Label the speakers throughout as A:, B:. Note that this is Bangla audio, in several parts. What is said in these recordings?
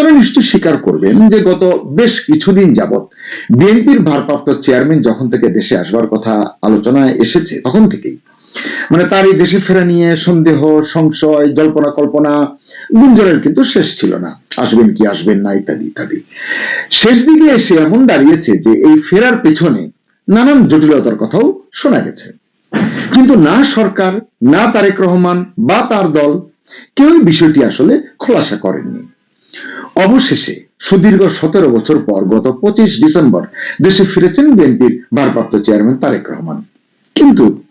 A: আপনারা নিশ্চয়ই স্বীকার করবেন যে গত বেশ কিছুদিন যাবৎ বিএনপির ভারপ্রাপ্ত চেয়ারম্যান যখন থেকে দেশে আসবার কথা আলোচনায় এসেছে, তখন থেকেই। মানে তার এই দেশে ফেরা নিয়ে সন্দেহ, সংশয়, জল্পনা, কল্পনা, গুঞ্জনের কিন্তু শেষ ছিল না। আসবেন কি, আসবেন না, ইত্যাদি ইত্যাদি। শেষ দিকে এসে এমন দাঁড়িয়েছে যে এই ফেরার পেছনে নানান জটিলতার কথাও শোনা গেছে। কিন্তু না সরকার, না তারেক রহমান বা তার দল কেউই বিষয়টি আসলে খোলাসা করেননি। অবশেষে, সুদীর্ঘ সতেরো বছর পর গত পঁচিশ ডিসেম্বর দেশে ফিরেছেন বিএনপির ভারপ্রাপ্ত চেয়ারম্যান তারেক রহমান। কিন্তু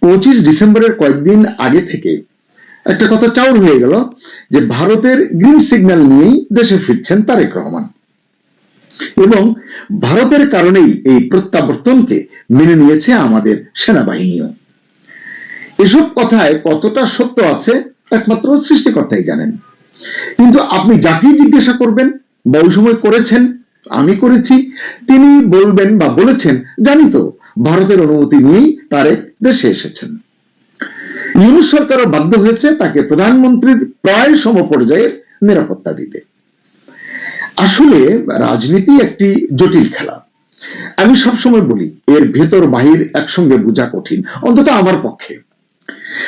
A: পঁচিশ ডিসেম্বরের কয়েকদিন আগে থেকে একটা কথা চাউর হয়ে গেল যে ভারতের গ্রিন সিগন্যাল নিয়েই দেশে ফিরছেন তারেক রহমান। এবং ভারতের কারণেই এই প্রত্যাবর্তনকে মেনে নিয়েছে আমাদের সেনাবাহিনীও। এসব কথায় কতটা সত্য আছে, একমাত্র সৃষ্টিকর্তাই জানেন। কিন্তু আপনি যাকেই জিজ্ঞাসা করবেন বা ওই সময় করেছেন, আমি করেছি, তিনি বলবেন বা বলেছেন, জানি তো, ভারতের অনুমতি নিয়েই তারেক দেশে এসেছেন। ইউনুস সরকারও বাধ্য হয়েছে তাকে প্রধানমন্ত্রীর প্রায় সমপর্যায়ের নিরাপত্তা দিতে। আসলে রাজনীতি একটি জটিল খেলা। আমি সবসময় বলি, এর ভেতর বাহির একসঙ্গে বোঝা কঠিন, অন্তত আমার পক্ষে।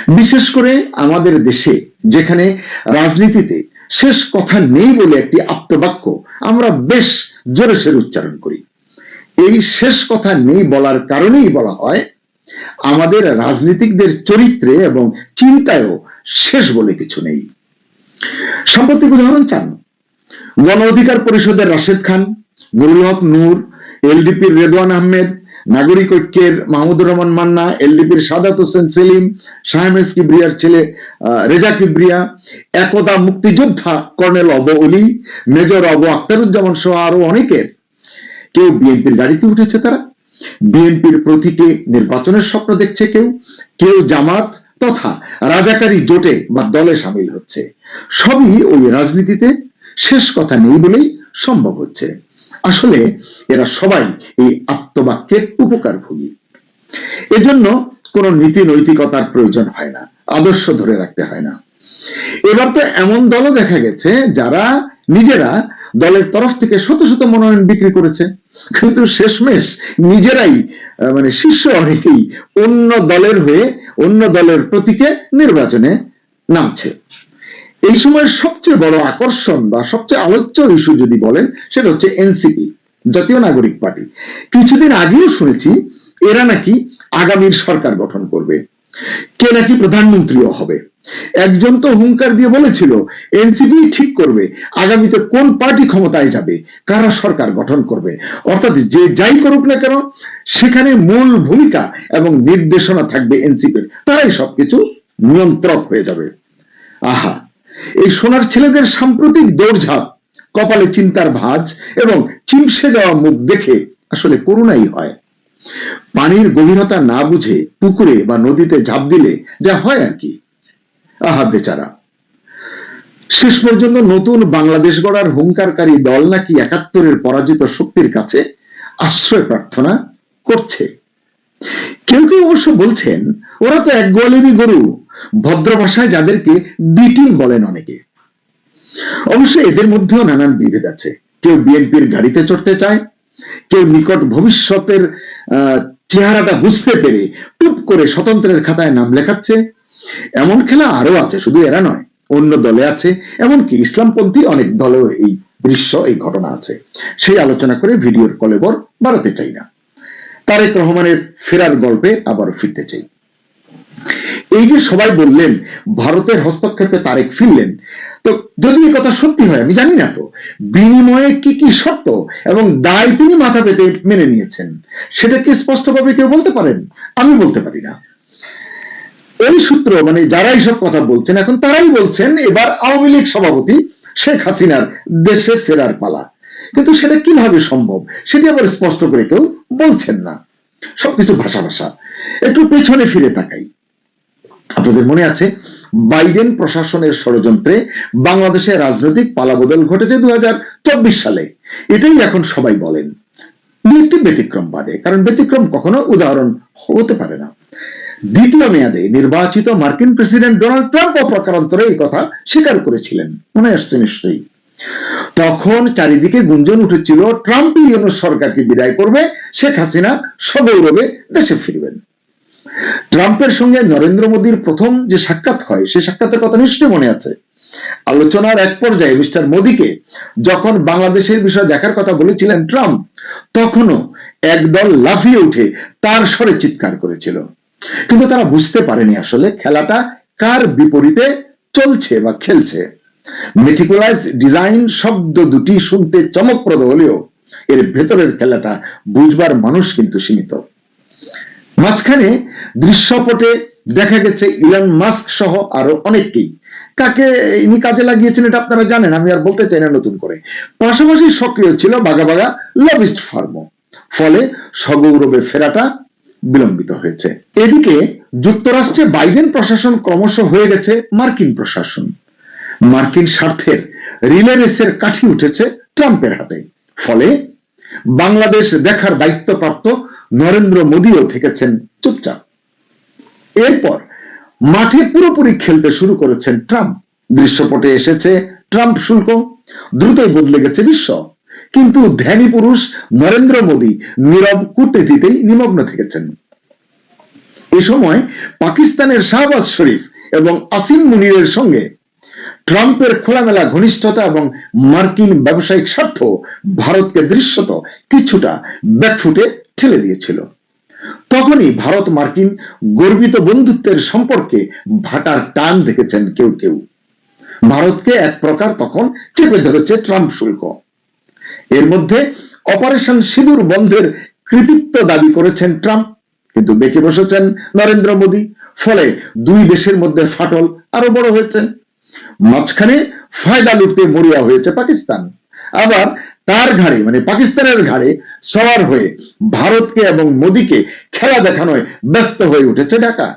A: বিশেষ করে আমাদের দেশে যেখানে রাজনীতিতে শেষ কথা নেই বলে একটি আপ্তবাক্য আমরা বেশ জোরে সের উচ্চারণ করি। এই শেষ কথা নেই বলার কারণেই বলা হয়, আমাদের রাজনীতিকদের চরিত্রে এবং চিন্তায়ও শেষ বলে কিছু নেই। সাম্প্রতিক উদাহরণ চান। গণ অধিকার পরিষদের রাশেদ খান, নুরুল হক নূর, এলডিপির রেদওয়ান আহমেদ নাগরিক ঐক্যের মাহমুদুর রহমান মান্না, এলডিপির সাদাত হোসেন সেলিম শাহমেজ কিবরিয়ার ছেলে রেজা কিবরিয়া, একদা মুক্তিযোদ্ধা কর্নেল অব অলি, মেজর অব আক্তারুজ্জামান সহ আরও অনেকের। কেউ বিএনপির গাড়িতে উঠেছে তারা। বিএনপির প্রতীকে নির্বাচনের স্বপ্ন দেখছে কেউ। কেউ জামাত তথা রাজাকারী জোটে বা দলে সামিল হচ্ছে। সবই ওই রাজনীতিতে শেষ কথা নেই বলেই সম্ভব হচ্ছে। আসলে এরা সবাই এই আত্মবাক্যের উপকার ভোগী এজন্য কোন নীতি নৈতিকতার প্রয়োজন হয় না, আদর্শ ধরে রাখতে হয় না। এবার তো এমন দলও দেখা গেছে যারা নিজেরা দলের তরফ থেকে শত শত মনোনয়ন বিক্রি করেছে। কিন্তু শেষমেশ নিজেরাই মানে শীর্ষ অনেকেই অন্য দলের হয়ে অন্য দলের প্রতীকে নির্বাচনে নামছে। এই সময়ের সবচেয়ে বড় আকর্ষণ বা সবচেয়ে আলোচ্য ইস্যু যদি বলেন, সেটা হচ্ছে এনসিপি জাতীয় নাগরিক পার্টি। কিছুদিন আগেও শুনেছি, এরা নাকি আগামীর সরকার গঠন করবে। কে নাকি প্রধানমন্ত্রীও হবে। একজন তো হুঙ্কার দিয়ে বলেছিল এনসিপি ঠিক করবে, আগামীতে কোন পার্টি ক্ষমতায় যাবে, কারা সরকার গঠন করবে। অর্থাৎ যে যাই করুক না কেন, সেখানে মূল ভূমিকা এবং নির্দেশনা থাকবে এনসিপির তারাই সবকিছু নিয়ন্ত্রক হয়ে যাবে। আহা! এই সোনার ছেলেদের সাম্প্রতিক দৌড়ঝাঁপ, কপালে চিন্তার ভাজ এবং চিমসে যাওয়া মুখ দেখে আসলে করুণাই হয়। পানির গভীরতা না বুঝে পুকুরে বা নদীতে ঝাঁপ দিলে যা হয় আর কি। আহা, বেচারা। শেষ পর্যন্ত নতুন বাংলাদেশ গড়ার হুঙ্কারকারী দল নাকি একাত্তরের পরাজিত শক্তির কাছে আশ্রয় প্রার্থনা করছে। কেউ কেউ অবশ্য বলছেন, ওরা তো এক গোয়ালেরই গরু। ভদ্র ভাষায় যাদেরকে বিটিং বলেন অনেকে। অবশ্য এদের মধ্যেও নানান বিভেদ আছে। কেউ বিএনপির গাড়িতে চড়তে চায়, কেউ নিকট ভবিষ্যতের চেহারাটা বুঝতে পেরে টুপ করে স্বতন্ত্রের খাতায় নাম লেখাচ্ছে। এমন খেলা আরও আছে, শুধু এরা নয়, অন্য দলে আছে। এমনকি ইসলামপন্থী অনেক দলেও এই দৃশ্য, এই ঘটনা আছে। সেই আলোচনা করে ভিডিওর কলেবর বাড়াতে চাই না। তারেক রহমানের ফেরার গল্পে আবার ফিরতে চাই। এই যে সবাই বললেন, ভারতের হস্তক্ষেপে তারেক ফিরলেন, তো যদি এই কথা সত্যি হয়, আমি জানি না তো, বিনিময়ে কি কি শর্ত এবং দায় তিনি মাথা পেতে মেনে নিয়েছেন, সেটা কি স্পষ্টভাবে কেউ বলতে পারেন? আমি বলতে পারি না। এই সূত্র মানে যারা এইসব কথা বলছেন, এখন তারাই বলছেন, এবার আওয়ামী লীগ সভাপতি শেখ হাসিনার দেশে ফেরার পালা। কিন্তু সেটা কীভাবে সম্ভব, সেটি আবার স্পষ্ট করে কেউ বলছেন না। সবকিছু ভাষা ভাষা। একটু পেছনে ফিরে তাকাই। আপনাদের মনে আছে, বাইডেন প্রশাসনের ষড়যন্ত্রে বাংলাদেশে রাজনৈতিক পালাবদল ঘটেছে দু হাজার চব্বিশ সালে। এটাই এখন সবাই বলেন। একটি ব্যতিক্রম বাদে, কারণ ব্যতিক্রম কখনো উদাহরণ হতে পারে না। দ্বিতীয় মেয়াদে নির্বাচিত মার্কিন প্রেসিডেন্ট ডোনাল্ড ট্রাম্প প্রকারান্তরে এই কথা স্বীকার করেছিলেন। মনে আসছে নিশ্চয়ই। তখন চারিদিকে গুঞ্জন উঠেছিল, ট্রাম্প ইউনুস সরকারকে বিদায় করবে, শেখ হাসিনা সগৌরবে দেশে ফিরবেন। ট্রাম্পের সঙ্গে নরেন্দ্র মোদীর প্রথম যে সাক্ষাৎ হয় সে সাক্ষাতের কথা নিশ্চয়ই মনে আছে। আলোচনার এক পর্যায়ে মিস্টার মোদীকে যখন বাংলাদেশের বিষয় দেখার কথা বলেছিলেন ট্রাম্প, তখনও একদল লাফিয়ে উঠে তার স্বরে চিৎকার করেছিল। কিন্তু তারা বুঝতে পারেনি আসলে খেলাটা কার বিপরীতে চলছে বা খেলছে। মেটিকুলাইজ ডিজাইন শব্দ দুটি শুনতে চমকপ্রদ হলেও এর ভেতরের খেলাটা বুঝবার মানুষ কিন্তু সীমিত। মাঝখানে দৃশ্যপটে দেখা গেছে ইলন মাস্ক সহ আরও অনেককেই। কাকে, ইনি কাজে লাগিয়েছেন এটা আপনারা জানেন, আমি আর বলতে চাই না নতুন করে। পাশাপাশি সক্রিয় ছিল বাগা বাগা লবিস্ট ফার্ম ফলে সগৌরবে ফেরাটা বিলম্বিত হয়েছে। এদিকে যুক্তরাষ্ট্রে বাইডেন প্রশাসন ক্রমশ হয়ে গেছে মার্কিন প্রশাসন। মার্কিন স্বার্থের রিলে রেসের কাঠি উঠেছে ট্রাম্পের হাতে। ফলে বাংলাদেশ দেখার দায়িত্বপ্রাপ্ত নরেন্দ্র মোদীও থেকেছেন চুপচাপ। এরপর মাঠে পুরোপুরি খেলতে শুরু করেছেন ট্রাম্প। দৃশ্যপটে এসেছে ট্রাম্প শুল্ক, দ্রুতই বদলে গেছে বিশ্ব। কিন্তু ধ্যানী পুরুষ নরেন্দ্র মোদী নীরব কূটনীতিতেই নিমগ্ন থেকেছেন। এ সময় পাকিস্তানের শাহবাজ শরীফ এবং আসিম মুনিরের সঙ্গে ট্রাম্পের খোলামেলা ঘনিষ্ঠতা এবং মার্কিন ব্যবসায়িক স্বার্থ ভারতকে দৃশ্যত কিছুটা ব্যাকফুটে ঠেলে দিয়েছিল। তখনই ভারত মার্কিন গর্বিত বন্ধুত্বের সম্পর্কে ভাটার টান দেখেছেন কেউ কেউ। ভারতকে এক প্রকার তখন চেপে ধরেছে ট্রাম্প শুল্ক। এর মধ্যে অপারেশন সিঁদুর বন্ধের কৃতিত্ব দাবি করেছেন ট্রাম্প, কিন্তু বেঁকে বসেছেন নরেন্দ্র মোদী, ফলে দুই দেশের মধ্যে ফাটল আরও বড় হয়েছে। মাঝখানে ফায়দা লুটতে মরিয়া হয়েছে পাকিস্তান। আবার তার ঘাড়ে মানে পাকিস্তানের ঘাড়ে সওয়ার হয়ে ভারতকে এবং মোদীকে খেলা দেখানোয় ব্যস্ত হয়ে উঠেছে ঢাকা।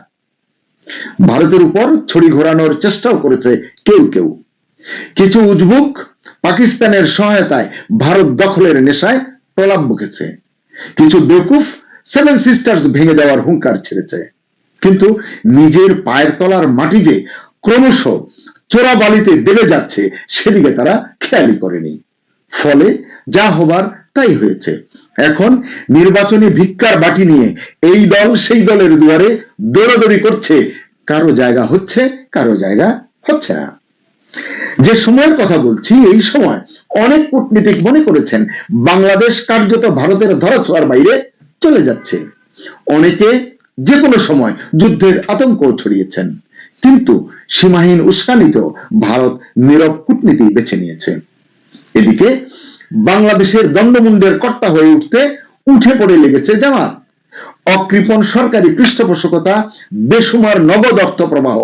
A: ভারতের উপর ছড়ি ঘোরানোর চেষ্টাও করেছে কেউ কেউ। কিছু উজবুক পাকিস্তানের সহায়তায় ভারত দখলের নেশায় প্রলাপ বকেছে কিছু বেকুফ সেভেন সিস্টার্স ভেঙে দেওয়ার হুঙ্কার ছেড়েছে। কিন্তু নিজের পায়ের তলার মাটি যে ক্রমশ চোরা বালিতে দেবে যাচ্ছে, সেদিকে তারা খেয়ালই করেনি। ফলে যা হবার তাই হয়েছে। এখন নির্বাচনী ভিক্ষার বাটি নিয়ে এই দল সেই দলের দুয়ারে দৌড়াদৌড়ি করছে। কারও জায়গা হচ্ছে, কারও জায়গা হচ্ছে না। যে সময়ের কথা বলছি, এই সময় অনেক কূটনীতিক মনে করেছেন, বাংলাদেশ কার্যত ভারতের ধরা ধরাছোঁয়ার বাইরে চলে যাচ্ছে। অনেকে যে কোনো সময় যুদ্ধের আতঙ্ক ছড়িয়েছেন। কিন্তু সীমাহীন উস্কানিত ভারত নীরব কূটনীতি বেছে নিয়েছে। এদিকে বাংলাদেশের দণ্ডমুন্ডের কর্তা হয়ে উঠতে উঠে পড়ে লেগেছে জামাত। অকৃপণ সরকারি পৃষ্ঠপোষকতা, বেসুমার নগদ অর্থ প্রবাহ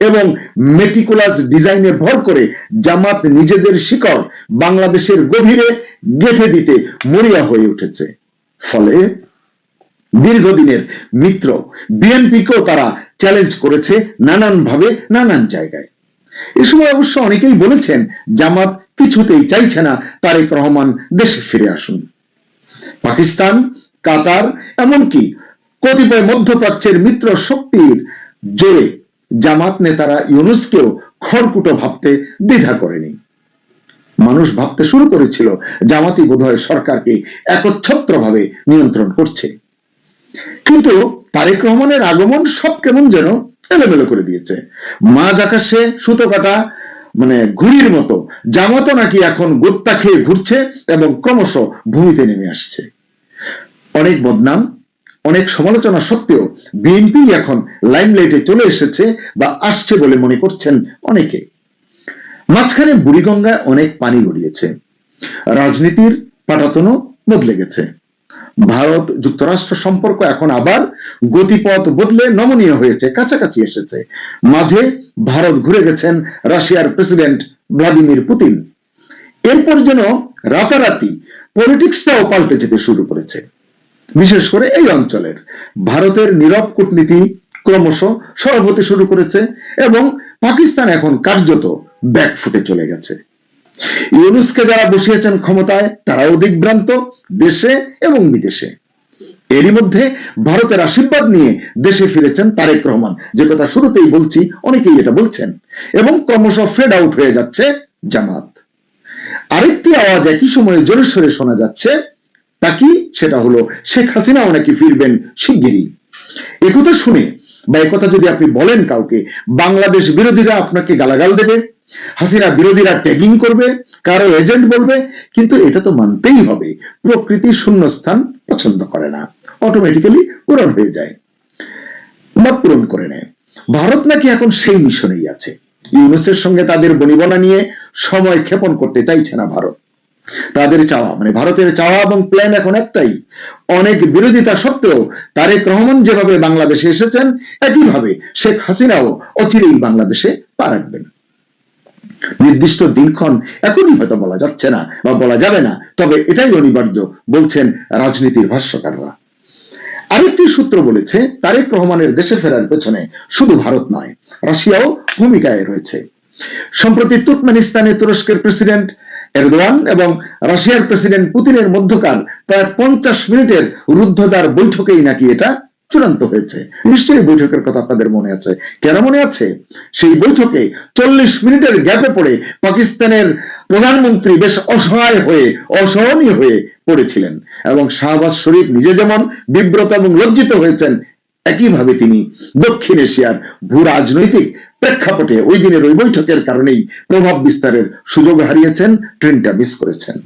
A: এবং মেটিকুলাস ডিজাইনে ভর করে জামাত নিজেদের শিকড় বাংলাদেশের গভীরে গেঁথে দিতে মরিয়া হয়ে উঠেছে। ফলে দীর্ঘদিনের মিত্র, বিএনপিকেও তারা চ্যালেঞ্জ করেছে নানান ভাবে নানান জায়গায়। এ সময় অবশ্য অনেকেই বলেছেন, জামাত কিছুতেই চাইছে না তারেক রহমান দেশে ফিরে আসুন। পাকিস্তান, কাতার, এমনকি কতিপয় মধ্যপ্রাচ্যের মিত্র শক্তির জোরে জামাত নেতারা ইউনুসকেও খড়কুটো ভাবতে দ্বিধা করেনি। মানুষ ভাবতে শুরু করেছিল জামাতি বোধহয় সরকারকে একচ্ছত্র ভাবে নিয়ন্ত্রণ করছে। কিন্তু তারেক রহমানের আগমন সব কেমন যেন এলোমেলো করে দিয়েছে। মাঝ আকাশে সুতো কাটা মানে ঘুড়ির মতো জামাতো নাকি এখন গোত্তা খেয়ে ঘুরছে এবং ক্রমশ ভূমিতে নেমে আসছে। অনেক বদনাম, অনেক সমালোচনা সত্ত্বেও বিএনপি এখন লাইমলাইটে চলে এসেছে বা আসছে বলে মনে করছেন অনেকে। মাঝখানে বুড়িগঙ্গায় অনেক পানি গড়িয়েছে। রাজনীতির পাটাতনও বদলে গেছে। ভারত যুক্তরাষ্ট্র সম্পর্ক এখন আবার গতিপথ বদলে নমনীয় হয়েছে, কাছাকাছি এসেছে। মাঝে ভারত ঘুরে গেছেন রাশিয়ার প্রেসিডেন্ট ভ্লাদিমির পুতিন। এরপর যেন রাতারাতি পলিটিক্সটাও পাল্টে যেতে শুরু করেছে। বিশেষ করে এই অঞ্চলের। ভারতের নীরব কূটনীতি ক্রমশ সরব হতে শুরু করেছে এবং পাকিস্তান এখন কার্যত ব্যাক ফুটে চলে গেছে। ইউনুসকে যারা বসিয়েছেন ক্ষমতায়, তারাও দিগ্ভ্রান্ত দেশে এবং বিদেশে। এরই মধ্যে ভারতের আশীর্বাদ নিয়ে দেশে ফিরেছেন তারেক রহমান। যে কথা শুরুতেই বলছি, অনেকেই এটা বলছেন। এবং ক্রমশ ফেড আউট হয়ে যাচ্ছে জামাত। আরেকটি আওয়াজ একই সময়ে জোরে সোরে শোনা যাচ্ছে, তা কি? সেটা হলো, শেখ হাসিনাও নাকি ফিরবেন শিগগিরই। একথা শুনে, বা একথা যদি আপনি বলেন কাউকে, বাংলাদেশ বিরোধীরা আপনাকে গালাগাল দেবে। হাসিনা বিরোধীরা ট্যাগিং করবে, কারও এজেন্ট বলবে, কিন্তু এটা তো মানতেই হবে। প্রকৃতি শূন্যস্থান পছন্দ করে না। অটোমেটিক্যালি পূরণ হয়ে যায়। বা পূরণ করে নেয়। ভারত নাকি এখন সেই মিশনেই আছে। ইউনুসের সঙ্গে তাদের বনিবনা নিয়ে সময় ক্ষেপণ করতে চাইছে না ভারত। তাদের চাওয়া মানে ভারতের চাওয়া এবং প্ল্যান এখন একটাই। অনেক বিরোধিতা সত্ত্বেও তারেক রহমান যেভাবে বাংলাদেশে এসেছেন, একইভাবে শেখ হাসিনাও অচিরেই বাংলাদেশে পা রাখবেন। নির্দিষ্ট দিনক্ষণ এখনই হয়তো বলা যাচ্ছে না বা বলা যাবে না, তবে এটাই অনিবার্য, বলছেন রাজনীতির ভাষ্যকাররা। আরেকটি সূত্র বলেছে, তারেক রহমানের দেশে ফেরার পেছনে শুধু ভারত নয়, রাশিয়াও ভূমিকায় রয়েছে। সম্প্রতি তুর্কমেনিস্তানে তুরস্কের প্রেসিডেন্ট এরদোয়ান এবং রাশিয়ার প্রেসিডেন্ট পুতিনের মধ্যকার প্রায় পঞ্চাশ মিনিটের রুদ্ধদ্বার বৈঠকেই নাকি এটা চূড়ান্ত হয়েছে। নিশ্চয়ই বৈঠকের কথা আপনাদের মনে আছে। কেন মনে আছে? সেই বৈঠকে চল্লিশ মিনিটের গ্যাপে পড়ে পাকিস্তানের প্রধানমন্ত্রী বেশ অসহায় হয়ে, অসহনীয় হয়ে পড়েছিলেন এবং শাহবাজ শরীফ নিজে যেমন বিব্রত এবং লজ্জিত হয়েছেন, একইভাবে তিনি দক্ষিণ এশিয়ার ভূ রাজনৈতিক প্রেক্ষাপটে ওই দিনের ওই বৈঠকের কারণেই প্রভাব বিস্তারের সুযোগ হারিয়েছেন, ট্রেনটা মিস করেছেন।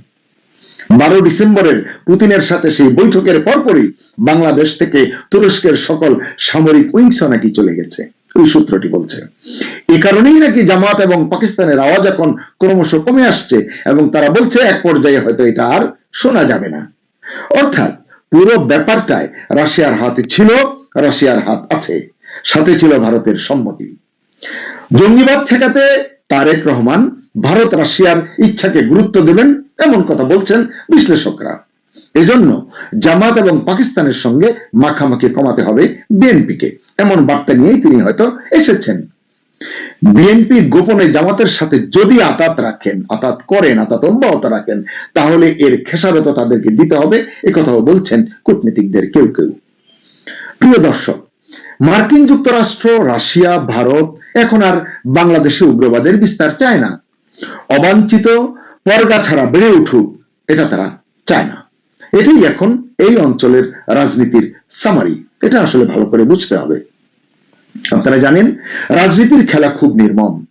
A: বারো ডিসেম্বরের পুতিনের সাথে সেই বৈঠকের পরপরই বাংলাদেশ থেকে তুরস্কের সকল সামরিক উইংসও নাকি চলে গেছে। ওই সূত্রটি বলছে। এ কারণেই নাকি জামাত এবং পাকিস্তানের আওয়াজ এখন ক্রমশ কমে আসছে এবং তারা বলছে, এক পর্যায়ে হয়তো এটা আর শোনা যাবে না। অর্থাৎ পুরো ব্যাপারটায় রাশিয়ার হাতে ছিল, রাশিয়ার হাত আছে। সাথে ছিল ভারতের সম্মতি। জঙ্গিবাদ ঠেকাতে তারেক রহমান ভারত রাশিয়ার ইচ্ছাকে গুরুত্ব দেবেন এমন কথা বলছেন বিশ্লেষকরা। এজন্য জামাত এবং পাকিস্তানের সঙ্গে মাখামাখি কমাতে হবে বিএনপিকে। এমন বার্তা নিয়েই তিনি হয়তো এসেছেন। বিএনপি গোপনে জামাতের সাথে যদি আতাত রাখেন, আতাত করেন, আতাত অব্যাহত রাখেন, তাহলে এর খেসারত তাদেরকে দিতে হবে। কথাও বলছেন কূটনীতিকদের কেউ কেউ। প্রিয় দর্শক, মার্কিন যুক্তরাষ্ট্র, রাশিয়া, ভারত, এখন আর বাংলাদেশে উগ্রবাদের বিস্তার চায় না। অবাঞ্ছিত পরগা ছাড়া বেড়ে উঠুক, এটা তারা চায় না। এটাই এখন এই অঞ্চলের রাজনীতির সামারি এটা আসলে ভালো করে বুঝতে হবে। আপনারা জানেন, রাজনীতির খেলা খুব নির্মম।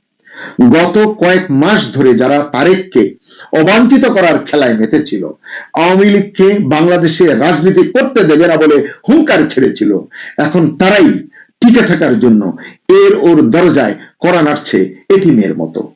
A: গত কয়েক মাস ধরে যারা তারেককে অবাঞ্ছিত করার খেলায় মেতেছিল, আওয়ামী লীগকে বাংলাদেশে রাজনীতি করতে দেবে না বলে হুঙ্কার ছেড়েছিল, এখন তারাই টিকে থাকার জন্য এর ওর দরজায় করা নাড়ছে এতিমের মতো।